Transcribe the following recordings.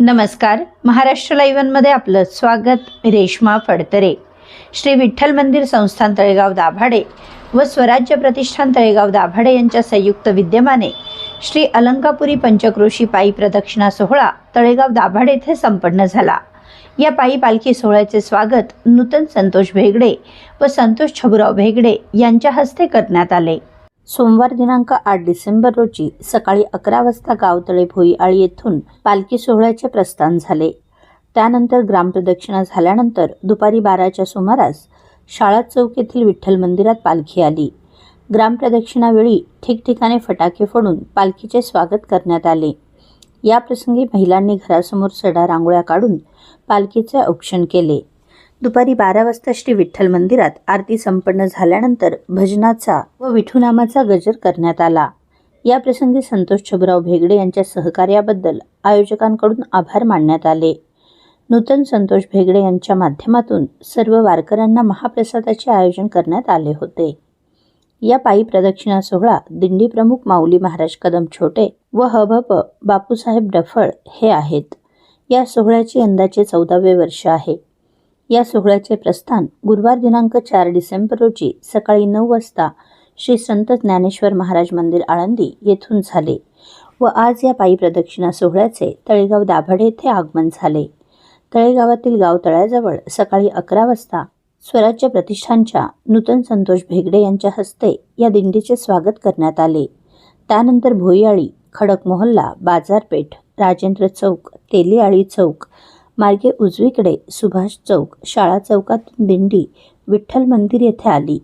नमस्कार. महाराष्ट्र लाईव्हनमध्ये आपलं स्वागत. रेश्मा फडतरे. श्री विठ्ठल मंदिर संस्थान तळेगाव दाभाडे व स्वराज्य प्रतिष्ठान तळेगाव दाभाडे यांच्या संयुक्त विद्यमाने श्री अलंकापुरी पंचक्रोशी पायी प्रदक्षिणा सोहळा तळेगाव दाभाडे येथे संपन्न झाला. या पायी पालखी सोहळ्याचे स्वागत नूतन संतोष भेगडे व संतोष छबुराव भेगडे यांच्या हस्ते करण्यात आले. सोमवार दिनांक आठ डिसेंबर रोजी सकाळी अकरा वाजता गावतळे भोईआळी येथून पालखी सोहळ्याचे प्रस्थान झाले. त्यानंतर ग्रामप्रदक्षिणा झाल्यानंतर दुपारी बाराच्या सुमारास शाळा चौक येथील विठ्ठल मंदिरात पालखी आली. ग्रामप्रदक्षिणावेळी ठिकठिकाणी फटाके फोडून पालखीचे स्वागत करण्यात आले. याप्रसंगी महिलांनी घरासमोर सडा रांगोळ्या काढून पालखीचे औक्षण केले. दुपारी बारा वाजता श्री विठ्ठल मंदिरात आरती संपन्न झाल्यानंतर भजनाचा व विठुनामाचा गजर करण्यात आला. या प्रसंगी संतोष छबराव भेगडे यांच्या सहकार्याबद्दल आयोजकांकडून आभार मानण्यात आले. नूतन संतोष भेगडे यांच्या माध्यमातून सर्व वारकऱ्यांना महाप्रसादाचे आयोजन करण्यात आले होते. या पायी प्रदक्षिणा सोहळा दिंडी प्रमुख माऊली महाराज कदम छोटे व हभप बापूसाहेब डफळ हे आहेत. या सोहळ्याचे यंदाचे चौदावे वर्ष आहे. या सोहळ्याचे प्रस्थान गुरुवार दिनांक चार डिसेंबर रोजी सकाळी नऊ वाजता श्री संत ज्ञानेश्वर महाराज मंदिर आळंदी येथून झाले व आज या पायी प्रदक्षिणा सोहळ्याचे तळेगाव दाभाडे येथे आगमन झाले. तळेगावातील गाव तळ्याजवळ सकाळी अकरा वाजता स्वराज्य प्रतिष्ठानच्या नूतन संतोष भेगडे यांच्या हस्ते या दिंडीचे स्वागत करण्यात आले. त्यानंतर भोयाळी खडक मोहल्ला बाजारपेठ राजेंद्र चौक तेलीआळी चौक मार्गे उजवीकडे सुभाष चौक शाळा चौकातून दिंडी विठ्ठल मंदिर येथे आली.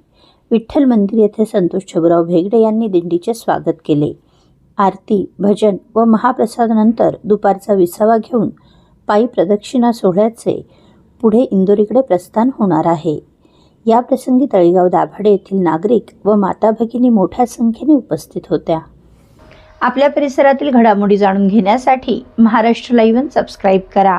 विठ्ठल मंदिर येथे संतोष छबराव भेगडे यांनी दिंडीचे स्वागत केले. आरती भजन व महाप्रसादानंतर दुपारचा विसावा घेऊन पायी प्रदक्षिणा सोहळ्याचे पुढे इंदोरीकडे प्रस्थान होणार आहे. या प्रसंगी तळेगाव दाभाडे येथील नागरिक व माता भगिनी मोठ्या संख्येने उपस्थित होत्या. आपल्या परिसरातील घडामोडी जाणून घेण्यासाठी महाराष्ट्र लाईव्ह सबस्क्राईब करा.